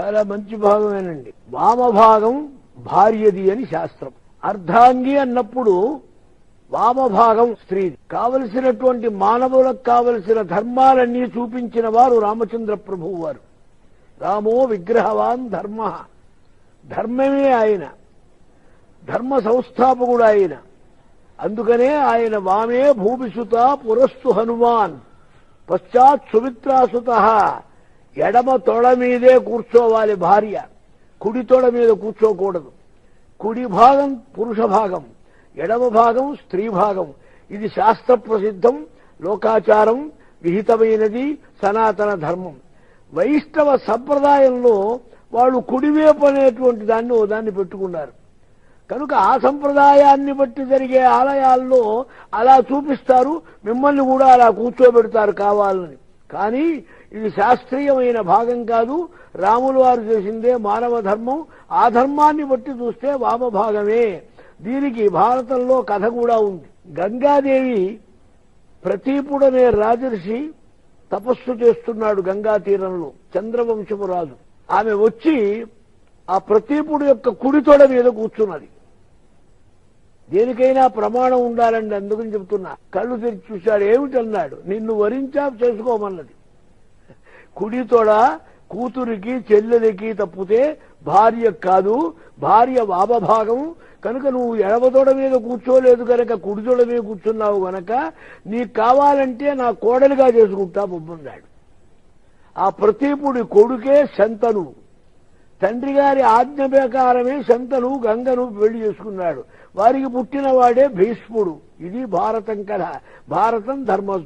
చాలా మంచి భాగమేనండి. వామభాగం భార్యది అని శాస్త్రం. అర్ధాంగి అన్నప్పుడు వామభాగం స్త్రీది. కావలసినటువంటి మానవులకు కావలసిన ధర్మాలన్నీ చూపించిన వారు రామచంద్ర ప్రభువు వారు. రామో విగ్రహవాన్ ధర్మ. ధర్మమే ఆయన. ధర్మ సంస్థాపకుడు ఆయన. అందుకనే ఆయన వామే భూమిసుత పురస్సు హనుమాన్. పశ్చాత్ సుమిత్రాసుత. ఎడమ తొడ మీదే కూర్చోవాలి భార్య. కుడి తొడ మీద కూర్చోకూడదు. కుడి భాగం పురుష భాగం ఎడమ భాగం స్త్రీ భాగం. ఇది శాస్త్ర ప్రసిద్ధం లోకాచారం విహితమైనది సనాతన ధర్మం. వైష్ణవ సంప్రదాయంలో వాళ్ళు కుడివేపు అనేటువంటి దాన్ని ఓ దాన్ని పెట్టుకున్నారు. కనుక ఆ సంప్రదాయాన్ని బట్టి జరిగే ఆలయాల్లో అలా చూపిస్తారు మిమ్మల్ని కూడా అలా కూర్చోబెడతారు కావాలని. కానీ ఇది శాస్త్రీయమైన భాగం కాదు. రాములు వారు చేసిందే మానవ ధర్మం. ఆ ధర్మాన్ని బట్టి చూస్తే వామభాగమే దీనికి భారతంలో కథ కూడా ఉంది. గంగాదేవి ప్రతీపుడనే రాజర్షి తపస్సు చేస్తున్నాడు గంగా తీరంలో. చంద్రవంశపు రాజు ఆమె వచ్చి ఆ ప్రతీపుడు యొక్క కుడితోడ మీద కూర్చున్నది. దేనికైనా ప్రమాణం ఉండాలండి అందుకని చెప్తున్నా. కళ్ళు తెరిచి చూశాడు. ఏమిటన్నాడు? నిన్ను వరించా చేసుకోమన్నది. కుడి తొడ కూతురికి చెల్లెలికి తప్పితే భార్య కాదు. భార్య వామభాగం. కనుక నువ్వు ఎడమతోడ మీద కూర్చోలేదు కనుక కుడిదోడ మీద కూర్చున్నావు గనక నీకు కావాలంటే నా కోడలిగా చేసుకుంటా బొబ్బున్నాడు ఆ ప్రతీపుడి కొడుకే శంతను. తండ్రి గారి ఆజ్ఞ ప్రకారమే శంతను గంగను పెళ్ళి చేసుకున్నాడు. వారికి పుట్టిన వాడే భీష్ముడు. ఇది భారతం కథ. భారతం ధర్మ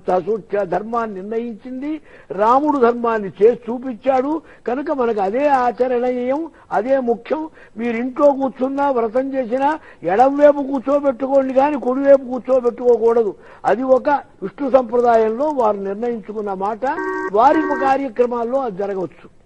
ధర్మాన్ని నిర్ణయించింది. రాముడు ధర్మాన్ని చేసి చూపించాడు. కనుక మనకు అదే ఆచరణీయం అదే ముఖ్యం. మీరింట్లో కూర్చున్నా వ్రతం చేసినా ఎడంవైపు కూర్చోబెట్టుకోండి కానీ కుడివైపు కూర్చోబెట్టుకోకూడదు. అది ఒక విష్ణు సంప్రదాయంలో వారు నిర్ణయించుకున్న మాట. వారి కార్యక్రమాల్లో అది జరగవచ్చు.